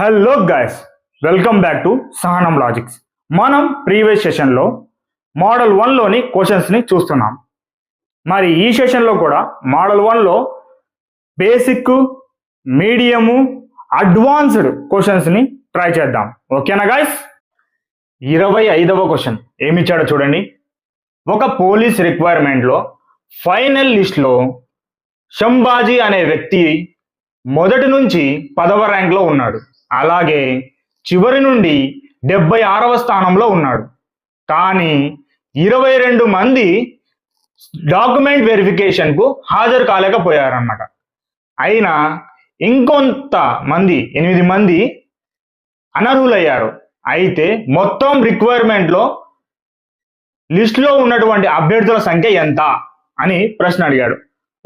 Hello guys welcome back to Sahanam logics మనం previous సెషన్లో model వన్లోని క్వశ్చన్స్ని చూస్తున్నాం. మరి ఈ సెషన్లో కూడా మోడల్ వన్లో బేసిక్ మీడియము అడ్వాన్స్డ్ క్వశ్చన్స్ని ట్రై చేద్దాం. ఓకేనా గాయస్ ఇరవై ఐదవ క్వశ్చన్ ఏమిచ్చాడో చూడండి. ఒక పోలీస్ రిక్వైర్మెంట్లో ఫైనల్ లిస్ట్లో శంబాజీ అనే వ్యక్తి మొదటి నుంచి పదవ ర్యాంక్లో ఉన్నాడు. అలాగే చివరి నుండి డెబ్బై ఆరవ స్థానంలో ఉన్నాడు. కానీ ఇరవై రెండు మంది డాక్యుమెంట్ వెరిఫికేషన్కు హాజరు కాలేకపోయారన్నమాట. అయినా ఇంకొంత మంది ఎనిమిది మంది అనర్హులయ్యారు. అయితే మొత్తం రిక్వైర్మెంట్లో లిస్ట్లో ఉన్నటువంటి అభ్యర్థుల సంఖ్య ఎంత అని ప్రశ్న అడిగాడు.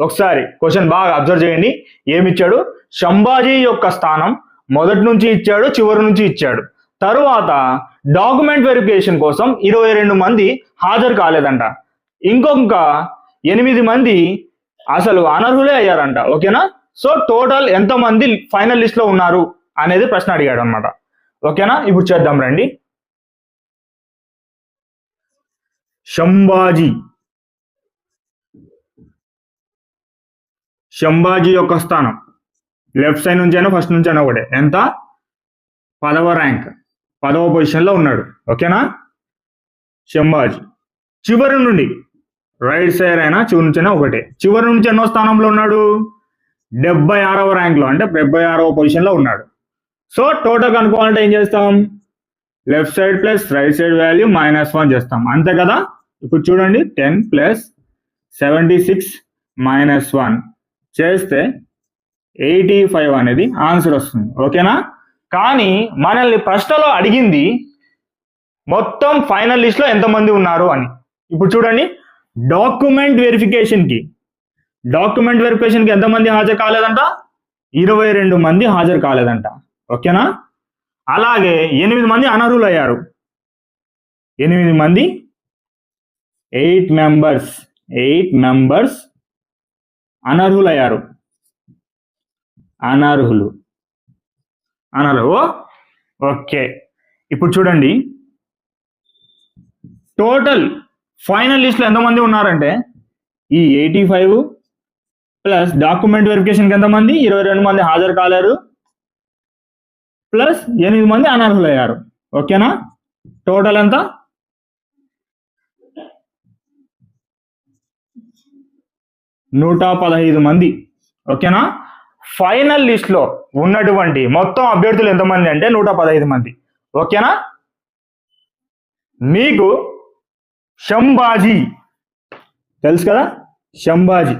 ఒకసారి క్వశ్చన్ బాగా అబ్జర్వ్ చేయండి. ఏమిచ్చాడు? శంభాజీ యొక్క స్థానం మొదటి నుంచి ఇచ్చాడు చివరి నుంచి ఇచ్చాడు. తరువాత డాక్యుమెంట్ వెరిఫికేషన్ కోసం ఇరవై రెండు మంది హాజరు కాలేదంట. ఇంకొక ఎనిమిది మంది అసలు అనర్హులే అయ్యారంట. ఓకేనా? సో టోటల్ ఎంత మంది ఫైనల్ లిస్ట్లో ఉన్నారు అనేది ప్రశ్న అడిగాడు అనమాట ఓకేనా? ఇప్పుడు చేద్దాం రండి. శంభాజీ. శంభాజీ యొక్క స్థానం. లెఫ్ట్ సైడ్ నుంచి అయినా ఫస్ట్ నుంచి అయినా ఒకటే. ఎంత? పదవ ర్యాంక్ పదవ పొజిషన్లో ఉన్నాడు. ఓకేనా? శంభాజీ. చివరి నుండి. రైట్ సైడ్ అయినా చివరి నుంచి అయినా ఒకటే. చివరి నుంచి ఎన్నో స్థానంలో ఉన్నాడు? డెబ్బై ఆరవ ర్యాంక్లో అంటే డెబ్బై ఆరవ పొజిషన్లో ఉన్నాడు. సో టోటల్ కనుక్కోవాలంటే ఏం చేస్తాం? Left side plus right side value minus one చేస్తాం. అంతే కదా? ఇప్పుడు చూడండి. Ten plus seventy six minus one చేస్తే ఎయిటీ ఫైవ్ అనేది ఆన్సర్ వస్తుంది. ఓకేనా? కానీ మనల్ని ప్రశ్నలో అడిగింది మొత్తం ఫైనల్ లిస్ట్లో ఎంతమంది ఉన్నారు అని. ఇప్పుడు చూడండి. డాక్యుమెంట్ వెరిఫికేషన్కి డాక్యుమెంట్ వెరిఫికేషన్కి ఎంతమంది హాజరు కాలేదంట? ఇరవై రెండు మంది హాజరు కాలేదంట. ఓకేనా? అలాగే ఎనిమిది మంది అనర్హులు అయ్యారు ఎనిమిది మంది ఎయిట్ మెంబర్స్. ఎయిట్ మెంబర్స్ అనర్హులు అయ్యారు అనర్హులు. అనర్హు ఓకే. ఇప్పుడు చూడండి. టోటల్ ఫైనల్ లిస్ట్లో ఎంతమంది ఉన్నారంటే ఈ ఎయిటీ ఫైవ్ ప్లస్ డాక్యుమెంట్ వెరిఫికేషన్కి ఎంతమంది? ఇరవై రెండు మంది హాజరు కాలేరు. ప్లస్ ఎనిమిది మంది అనర్హులు అయ్యారు. ఓకేనా టోటల్ ఎంత? నూట పదహైదు మంది. ఓకేనా ఫైనల్ లిస్ట్లో ఉన్నటువంటి మొత్తం అభ్యర్థులు ఎంతమంది అంటే నూట పదహైదు మంది. ఓకేనా? మీకు శంభాజీ. తెలుసు కదా? శంభాజీ.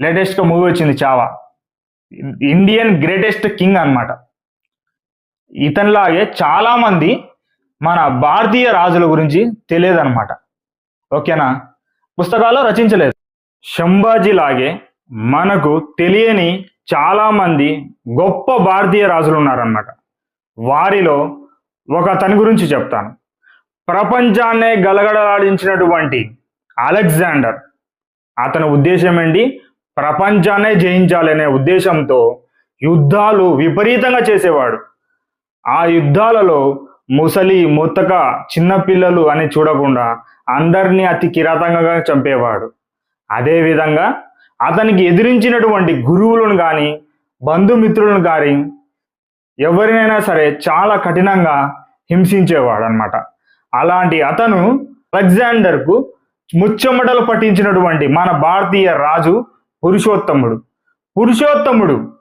లేటెస్ట్గా మూవీ వచ్చింది చావా. ఇండియన్ గ్రేటెస్ట్ కింగ్ అన్నమాట. ఇతనిలాగే చాలా మంది మన భారతీయ రాజుల గురించి తెలియదు అనమాట ఓకేనా? పుస్తకాలు రచించలేదు. షంబాజీ లాగే మనకు తెలియని చాలామంది గొప్ప భారతీయ రాజులు ఉన్నారన్నమాట వారిలో ఒక అతని గురించి చెప్తాను. ప్రపంచాన్నే గలగడలాడించినటువంటి అలెగ్జాండర్. అతని ఉద్దేశం ఏంటి? ప్రపంచాన్నే జయించాలనే ఉద్దేశంతో యుద్ధాలు విపరీతంగా చేసేవాడు. ఆ యుద్ధాలలో ముసలి ముతక చిన్నపిల్లలు అని చూడకుండా అందరినీ అతి కిరాతంగా చంపేవాడు. అదేవిధంగా అతనికి ఎదిరించినటువంటి గురువులను కానీ బంధుమిత్రులను కానీ ఎవరినైనా సరే చాలా కఠినంగా హింసించేవాడు అనమాట అలాంటి అతను అలెగ్జాండర్కు ముచ్చమటలు పట్టించినటువంటి మన భారతీయ రాజు పురుషోత్తముడు. పురుషోత్తముడు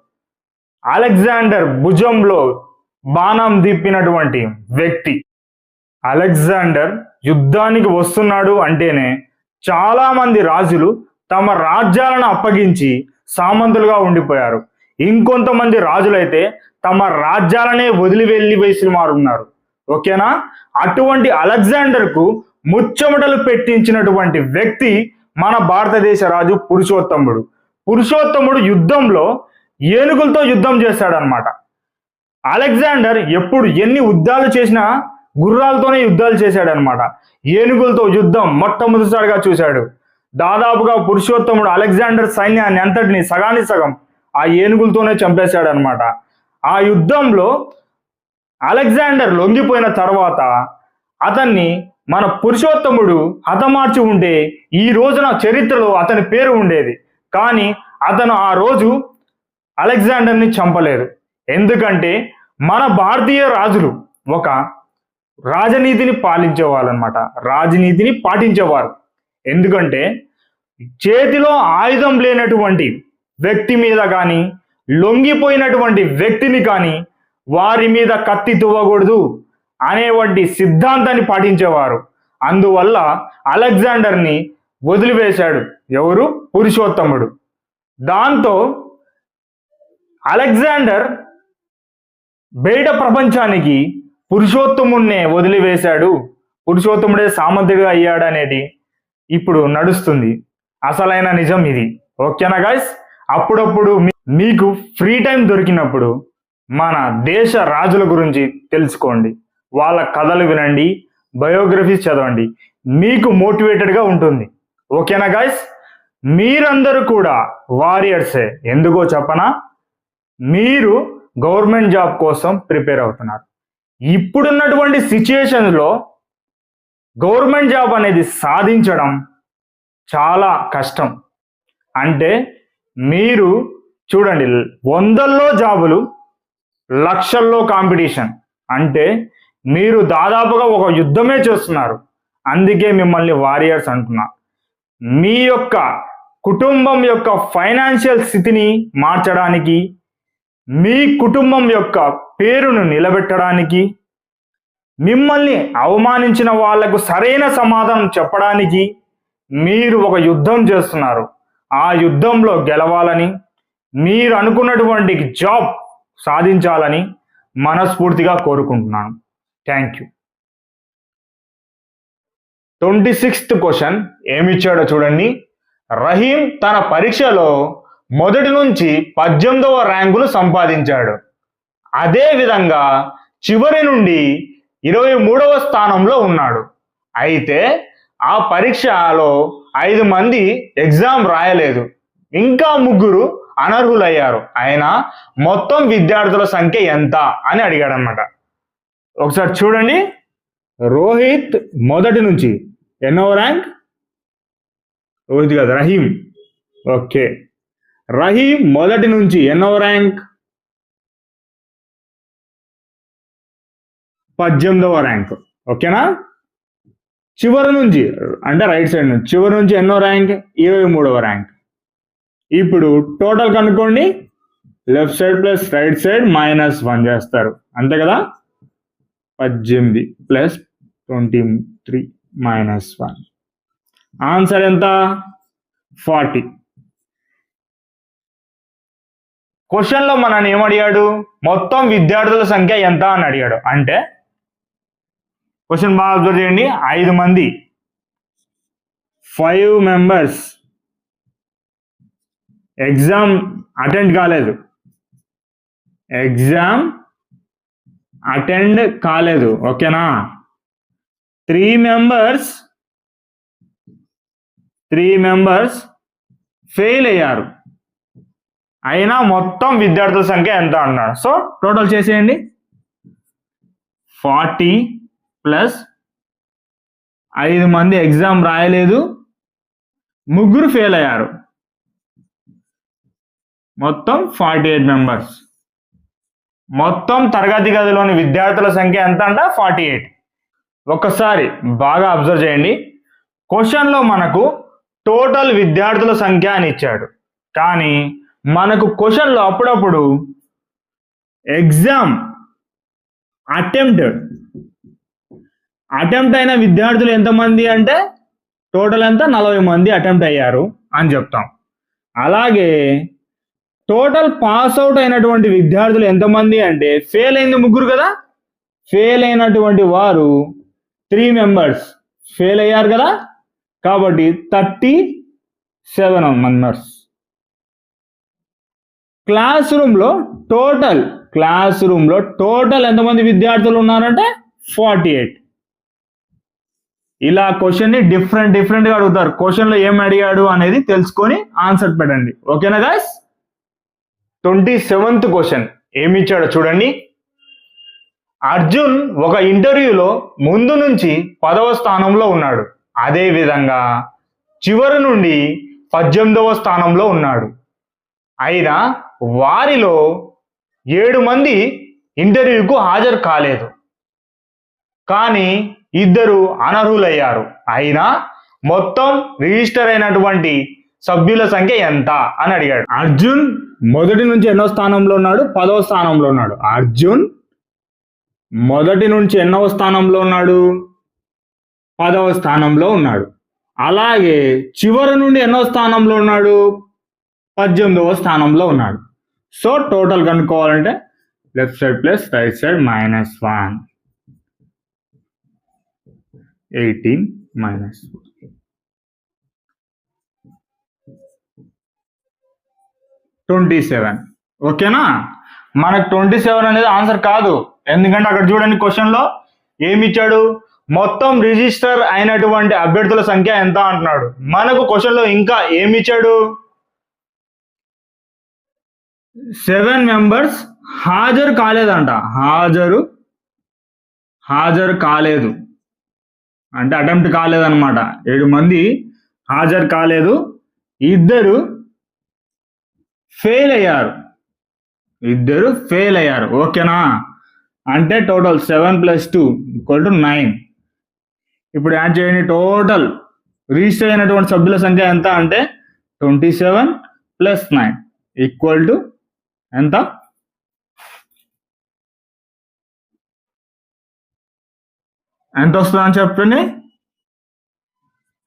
అలెగ్జాండర్ భుజంలో బాణం దిప్పినటువంటి వ్యక్తి. అలెగ్జాండర్ యుద్ధానికి వస్తున్నాడు అంటేనే చాలామంది రాజులు తమ రాజ్యాలను అప్పగించి సామంతులుగా ఉండిపోయారు. ఇంకొంతమంది రాజులైతే తమ రాజ్యాలనే వదిలి వెళ్ళి వేసి మారున్నారు ఓకేనా? అటువంటి అలెగ్జాండర్కు ముచ్చమటలు పెట్టించినటువంటి వ్యక్తి మన భారతదేశ రాజు పురుషోత్తముడు. పురుషోత్తముడు యుద్ధంలో ఏనుగులతో యుద్ధం చేశాడనమాట అలెగ్జాండర్ ఎప్పుడు ఎన్ని యుద్ధాలు చేసినా గుర్రాలతోనే యుద్ధాలు చేశాడనమాట ఏనుగులతో యుద్ధం మొట్టమొదటిసారిగా చూశాడు. దాదాపుగా పురుషోత్తముడు అలెగ్జాండర్ సైన్యాన్ని అంతటిని సగాని సగం ఆ ఏనుగులతోనే చంపేశాడనమాట ఆ యుద్ధంలో అలెగ్జాండర్ లొంగిపోయిన తర్వాత అతన్ని మన పురుషోత్తముడు హతమార్చి ఉంటే ఈ రోజున చరిత్రలో అతని పేరు ఉండేది. కానీ అతను ఆ రోజు అలెగ్జాండర్ని చంపలేదు. ఎందుకంటే మన భారతీయ రాజులు ఒక రాజనీతిని పాలించేవాళ్ళు అనమాట రాజనీతిని పాటించేవారు. ఎందుకంటే చేతిలో ఆయుధం లేనటువంటి వ్యక్తి మీద కానీ లొంగిపోయినటువంటి వ్యక్తిని కానీ వారి మీద కత్తి తువ్వకూడదు అనేవంటి సిద్ధాంతాన్ని పాటించేవారు. అందువల్ల అలెగ్జాండర్ని వదిలివేశాడు ఎవరు? పురుషోత్తముడు. దాంతో అలెగ్జాండర్ బయట ప్రపంచానికి పురుషోత్తముడినే వదిలివేశాడు. పురుషోత్తముడే సామంతుడిగా అయ్యాడు అనేది ఇప్పుడు నడుస్తుంది. అసలైన నిజం ఇది. ఓకేనా గాయస్ అప్పుడప్పుడు మీకు ఫ్రీ టైం దొరికినప్పుడు మన దేశ రాజుల గురించి తెలుసుకోండి. వాళ్ళ కథలు వినండి బయోగ్రఫీస్ చదవండి. మీకు మోటివేటెడ్గా ఉంటుంది. ఓకేనా గాయస్ మీరందరూ కూడా వారియర్సే ఎందుకో చెప్పనా? మీరు గవర్నమెంట్ జాబ్ కోసం ప్రిపేర్ అవుతున్నారు. ఇప్పుడున్నటువంటి సిచ్యుయేషన్లో గవర్నమెంట్ జాబ్ అనేది సాధించడం చాలా కష్టం. అంటే మీరు చూడండి వందల్లో జాబులు లక్షల్లో కాంపిటీషన్. అంటే మీరు దాదాపుగా ఒక యుద్ధమే చేస్తున్నారు. అందుకే మిమ్మల్ని వారియర్స్ అంటున్నా. మీ యొక్క కుటుంబం యొక్క ఫైనాన్షియల్ స్థితిని మార్చడానికి మీ కుటుంబం యొక్క పేరును నిలబెట్టడానికి మిమ్మల్ని అవమానించిన వాళ్ళకు సరైన సమాధానం చెప్పడానికి మీరు ఒక యుద్ధం చేస్తున్నారు. ఆ యుద్ధంలో గెలవాలని మీరు అనుకున్నటువంటి జాబ్ సాధించాలని మనస్ఫూర్తిగా కోరుకుంటున్నాను. Thank you twenty sixth question ఏమిచ్చాడో చూడండి. రహీం తన పరీక్షలో మొదటి నుంచి పద్దెనిమిదవ ర్యాంకును సంపాదించాడు. అదేవిధంగా చివరి నుండి ఇరవై మూడవ స్థానంలో ఉన్నాడు. అయితే ఆ పరీక్షలో ఐదు మంది ఎగ్జామ్ రాయలేదు. ఇంకా ముగ్గురు అనర్హులయ్యారు. ఆయన మొత్తం విద్యార్థుల సంఖ్య ఎంత అని అడిగాడు అనమాట ఒకసారి చూడండి. రోహిత్ మొదటి నుంచి ఎన్నో ర్యాంక్? రోహిత్ కాదు రహీం. ఓకే. రహీం మొదటి నుంచి ఎన్నో ర్యాంక్? పద్దెనిమిదవ ర్యాంక్. ఓకేనా? చివరి నుంచి అంటే రైట్ సైడ్ నుంచి చివరి నుంచి ఎన్నో ర్యాంక్ ఇరవై మూడవ ర్యాంక్ ఇప్పుడు టోటల్ కనుక్కోండి. Left side plus right side minus one చేస్తారు. అంతే కదా? పద్దెనిమిది plus twenty three minus one answer ఎంత ఫార్టీ క్వశ్చన్లో మనల్ని ఏమడిగాడు మొత్తం విద్యార్థుల సంఖ్య ఎంత అని అడిగాడు. అంటే క్వశ్చన్ బాగా అబ్జర్వ్ చేయండి ఐదు మంది. ఫైవ్ మెంబర్స్ ఎగ్జామ్ అటెండ్ కాలేదు. ఎగ్జామ్ అటెండ్ కాలేదు. ఓకేనా three members three members fail అయ్యారు. అయినా మొత్తం విద్యార్థుల సంఖ్య ఎంత అన్నారు? సో టోటల్ చేసేయండి. ఫార్టీ ప్లస్ ఐదు మంది ఎగ్జామ్ రాయలేదు. ముగ్గురు ఫెయిల్ అయ్యారు. మొత్తం ఫార్టీ ఎయిట్ మెంబర్స్. మొత్తం తరగతి గదిలోని విద్యార్థుల సంఖ్య ఎంత అంట? Forty eight. ఒక్కసారి బాగా అబ్జర్వ్ చేయండి. క్వశ్చన్లో మనకు టోటల్ విద్యార్థుల సంఖ్య అని ఇచ్చాడు. కానీ మనకు క్వశ్చన్లో అప్పుడప్పుడు ఎగ్జామ్ అటెంప్టెడ్ అటెంప్ట్ అయిన విద్యార్థులు ఎంతమంది అంటే టోటల్ ఎంత నలభై మంది అటెంప్ట్ అయ్యారు అని చెప్తాం. అలాగే టోటల్ పాస్ అవుట్ అయినటువంటి విద్యార్థులు ఎంతమంది అంటే ఫెయిల్ అయింది ముగ్గురు కదా? ఫెయిల్ అయినటువంటి వారు త్రీ మెంబర్స్ ఫెయిల్ అయ్యారు కదా? కాబట్టి థర్టీ సెవెన్ మెంబర్స్ క్లాస్ రూమ్లో టోటల్ క్లాస్ రూమ్లో టోటల్ ఎంతమంది విద్యార్థులు ఉన్నారంటే ఫార్టీ ఎయిట్ ఇలా క్వశ్చన్ని డిఫరెంట్ డిఫరెంట్గా అడుగుతారు. క్వశ్చన్లో ఏం అడిగాడు అనేది తెలుసుకొని ఆన్సర్ పెట్టండి. ఓకేనా గాయస్ ట్వంటీ సెవెంత్ క్వశ్చన్ ఏమి ఇచ్చాడో చూడండి. అర్జున్ ఒక ఇంటర్వ్యూలో ముందు నుంచి పదవ స్థానంలో ఉన్నాడు. అదే విధంగా చివరి నుండి పద్దెనిమిదవ స్థానంలో ఉన్నాడు. అయినా వారిలో ఏడు మంది ఇంటర్వ్యూకు హాజరు కాలేదు. కానీ ఇద్దరు అనర్హులయ్యారు. అయినా మొత్తం రిజిస్టర్ అయినటువంటి సభ్యుల సంఖ్య ఎంత అని అడిగాడు. అర్జున్ మొదటి నుంచి ఎన్నో స్థానంలో ఉన్నాడు? పదవ స్థానంలో ఉన్నాడు. అర్జున్ మొదటి నుంచి ఎన్నవ స్థానంలో ఉన్నాడు? పదవ స్థానంలో ఉన్నాడు. అలాగే చివరి నుండి ఎన్నో స్థానంలో ఉన్నాడు? పద్దెనిమిదవ స్థానంలో ఉన్నాడు. So total కనుక్కోవాలంటే left side plus right side minus one eighteen minus twenty seven ఓకేనా మనకు ట్వంటీ సెవెన్ అనేది ఆన్సర్ కాదు. ఎందుకంటే అక్కడ చూడండి క్వశ్చన్లో ఏమి ఇచ్చాడు మొత్తం రిజిస్టర్ అయినటువంటి అభ్యర్థుల సంఖ్య ఎంత అంటున్నాడు. మనకు క్వశ్చన్లో ఇంకా ఏమి ఇచ్చాడు సెవెన్ మెంబర్స్ హాజరు కాలేదంట. హాజరు హాజరు కాలేదు. అంటే అటెంప్ట్ కాలేదన్నమాట. ఏడు మంది హాజరు కాలేదు. ఇద్దరు ఫెయిల్ అయ్యారు. ఇద్దరు ఫెయిల్ అయ్యారు. ఓకేనా అంటే total seven plus two equal to nine ఇప్పుడు యాడ్ చేయండి. టోటల్ రిజిస్టర్ అయినటువంటి సభ్యుల సంఖ్య ఎంత అంటే twenty seven plus nine equal to ఎంత? ఎంత వస్తుందని చెప్పండి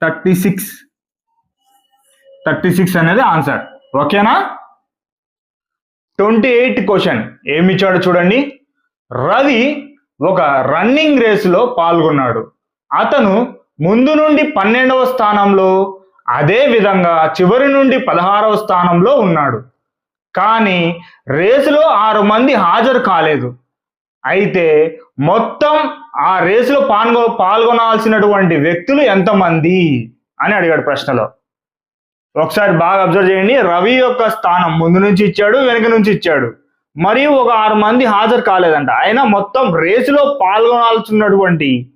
థర్టీ సిక్స్. థర్టీ సిక్స్ అనేది ఆన్సర్. ఓకేనా? Twenty eight question. ఏమి ఇచ్చాడో చూడండి. రవి ఒక రన్నింగ్ రేసులో పాల్గొన్నాడు. అతను ముందు నుండి పన్నెండవ స్థానంలో అదే విధంగా చివరి నుండి పదహారవ స్థానంలో ఉన్నాడు. కానీ రేసులో ఆరు మంది హాజరు కాలేదు. అయితే మొత్తం ఆ రేసులో పాల్గొ పాల్గొనాల్సినటువంటి వ్యక్తులు ఎంతమంది? అని అడిగాడు ప్రశ్నలో. ఒకసారి బాగా అబ్జర్వ్ చేయండి. రవి యొక్క స్థానం ముందు నుంచి ఇచ్చాడు వెనక నుంచి ఇచ్చాడు. మరియు ఒక ఆరు మంది హాజరు కాలేదంట. అయినా మొత్తం రేసులో పాల్గొనాల్సినటువంటి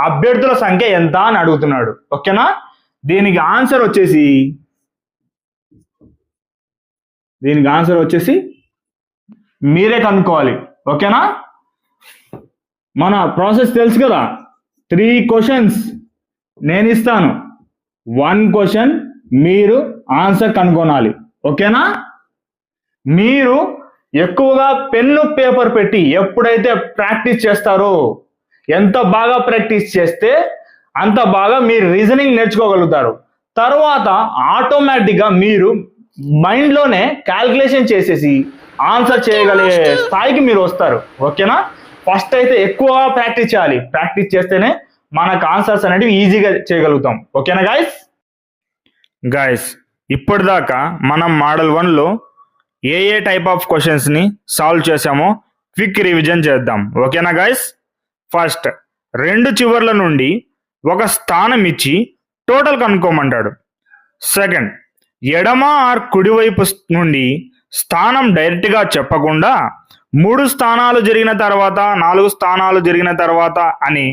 అభ్యర్థుల సంఖ్య ఎంత అని అడుగుతున్నాడు. ఓకేనా? దీనికి ఆన్సర్ వచ్చేసి దీనికి ఆన్సర్ వచ్చేసి మీరే కనుక్కోవాలి. ఓకేనా? మన ప్రాసెస్ తెలుసు కదా. త్రీ క్వశ్చన్స్ నేను ఇస్తాను. వన్ క్వశ్చన్ మీరు ఆన్సర్ కనుగొనాలి. ఓకేనా? మీరు ఎక్కువగా పెన్ను పేపర్ పెట్టి ఎప్పుడైతే ప్రాక్టీస్ చేస్తారో ఎంత బాగా ప్రాక్టీస్ చేస్తే అంత బాగా మీరు రీజనింగ్ నేర్చుకోగలుగుతారు. తర్వాత ఆటోమేటిక్గా మీరు మైండ్లోనే క్యాల్కులేషన్ చేసేసి ఆన్సర్ చేయగలిగే స్థాయికి మీరు వస్తారు. ఓకేనా? ఫస్ట్ అయితే ఎక్కువ ప్రాక్టీస్ చేయాలి. ప్రాక్టీస్ చేస్తేనే మనకు ఆన్సర్స్ అనేవి ఈజీగా చేయగలుగుతాం. ఓకేనా గాయస్ గాయస్ ఇప్పటిదాకా మనం మోడల్ వన్లో ఏ ఏ టైప్ ఆఫ్ క్వశ్చన్స్ని సాల్వ్ చేసామో క్విక్ రివిజన్ చేద్దాం. ఓకేనా గాయస్ ఫస్ట్ రెండు చివర్ల నుండి ఒక స్థానం ఇచ్చి టోటల్ కనుక్కోమంటాడు. సెకండ్ ఎడమ ఆర్ కుడివైపు నుండి స్థానం డైరెక్ట్గా చెప్పకుండా మూడు స్థానాలు జరిగిన తర్వాత నాలుగు స్థానాలు జరిగిన తర్వాత అని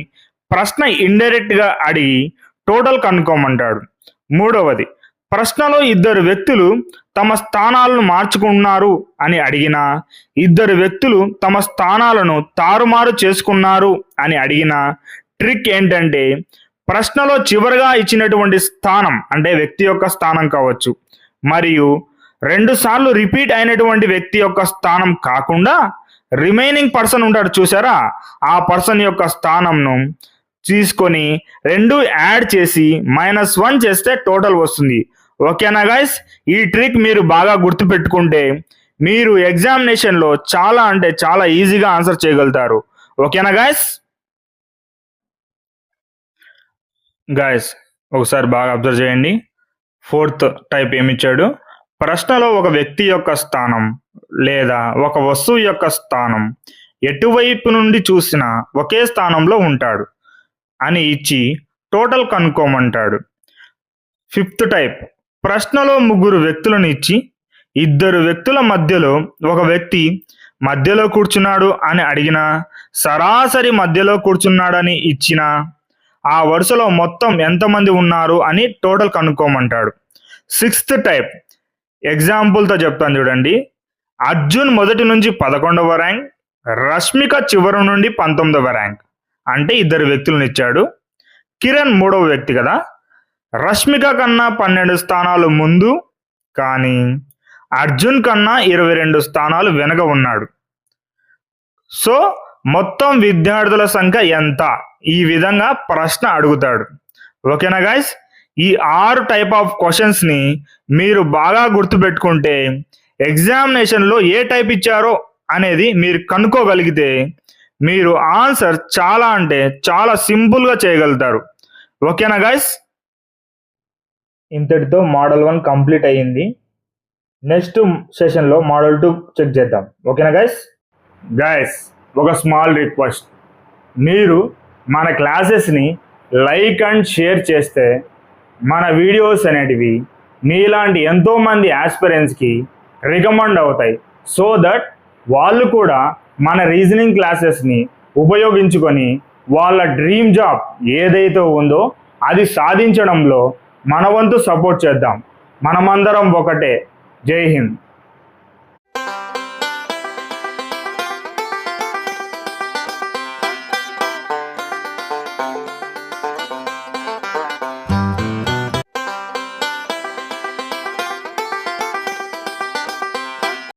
ప్రశ్న ఇండైరెక్ట్గా అడిగి టోటల్ కనుక్కోమంటాడు. మూడవది ప్రశ్నలో ఇద్దరు వ్యక్తులు తమ స్థానాలను మార్చుకున్నారు అని అడిగినా ఇద్దరు వ్యక్తులు తమ స్థానాలను తారుమారు చేసుకున్నారు అని అడిగిన ట్రిక్ ఏంటంటే ప్రశ్నలో చివరిగా ఇచ్చినటువంటి స్థానం అంటే వ్యక్తి యొక్క స్థానం కావచ్చు మరియు రెండు సార్లు రిపీట్ అయినటువంటి వ్యక్తి యొక్క స్థానం కాకుండా రిమైనింగ్ పర్సన్ ఉంటాడు చూసారా? ఆ పర్సన్ యొక్క స్థానంను తీసుకొని రెండు యాడ్ చేసి మైనస్ వన్ చేస్తే టోటల్ వస్తుంది. ఓకేనా గైస్? ఈ ట్రిక్ మీరు బాగా గుర్తుపెట్టుకుంటే మీరు ఎగ్జామినేషన్లో చాలా అంటే చాలా ఈజీగా ఆన్సర్ చేయగలుగుతారు. ఓకేనా గైస్? గాయస్ ఒకసారి బాగా అబ్జర్వ్ చేయండి. ఫోర్త్ టైప్ ఏమిచ్చాడు? ప్రశ్నలో ఒక వ్యక్తి యొక్క స్థానం లేదా ఒక వస్తువు యొక్క స్థానం ఎటువైపు నుండి చూసినా ఒకే స్థానంలో ఉంటాడు అని ఇచ్చి టోటల్ కనుక్కోమంటాడు. Fifth type. ప్రశ్నలో ముగ్గురు వ్యక్తులను ఇచ్చి ఇద్దరు వ్యక్తుల మధ్యలో ఒక వ్యక్తి మధ్యలో కూర్చున్నాడు అని అడిగినా సరాసరి మధ్యలో కూర్చున్నాడని ఇచ్చినా ఆ వరుసలో మొత్తం ఎంతమంది ఉన్నారు అని టోటల్ కనుక్కోమంటాడు. Sixth type. ఎగ్జాంపుల్తో చెప్తాను చూడండి. అర్జున్ మొదటి నుంచి పదకొండవ ర్యాంక్ రష్మిక చివరి నుండి పంతొమ్మిదవ ర్యాంక్ అంటే ఇద్దరు వ్యక్తులను ఇచ్చాడు. కిరణ్ మూడవ వ్యక్తి కదా. రష్మిక కన్నా పన్నెండు స్థానాలు ముందు కానీ అర్జున్ కన్నా ఇరవై రెండు స్థానాలు వెనక ఉన్నాడు. సో మొత్తం విద్యార్థుల సంఖ్య ఎంత? ఈ విధంగా ప్రశ్న అడుగుతాడు. ఓకేనా గాయస్ ఈ ఆరు టైప్ ఆఫ్ క్వశ్చన్స్ని మీరు బాగా గుర్తుపెట్టుకుంటే ఎగ్జామినేషన్లో ఏ టైప్ ఇచ్చారో అనేది మీరు కనుక్కోగలిగితే మీరు ఆన్సర్ చాలా అంటే చాలా సింపుల్గా చేయగలుగుతారు. ఓకేనా గైస్ ఇంతటితో మోడల్ వన్ కంప్లీట్ అయ్యింది. నెక్స్ట్ సెషన్లో మోడల్ టూ చెక్ చేద్దాం. ఓకేనా గైస్ గైస్ ఒక స్మాల్ రిక్వెస్ట్ మీరు మన క్లాసెస్ని లైక్ అండ్ షేర్ చేస్తే మన వీడియోస్ అనేటివి మీలాంటి ఎంతోమంది ఆస్పిరెంట్స్కి రికమెండ్ అవుతాయి. సో దట్ వాళ్ళు కూడా మన రీజనింగ్ క్లాసెస్ని ఉపయోగించుకొని వాళ్ళ డ్రీమ్ జాబ్ ఏదైతే ఉందో అది సాధించడంలో మన వంతు సపోర్ట్ చేద్దాం. మనమందరం ఒకటే. జై హింద్.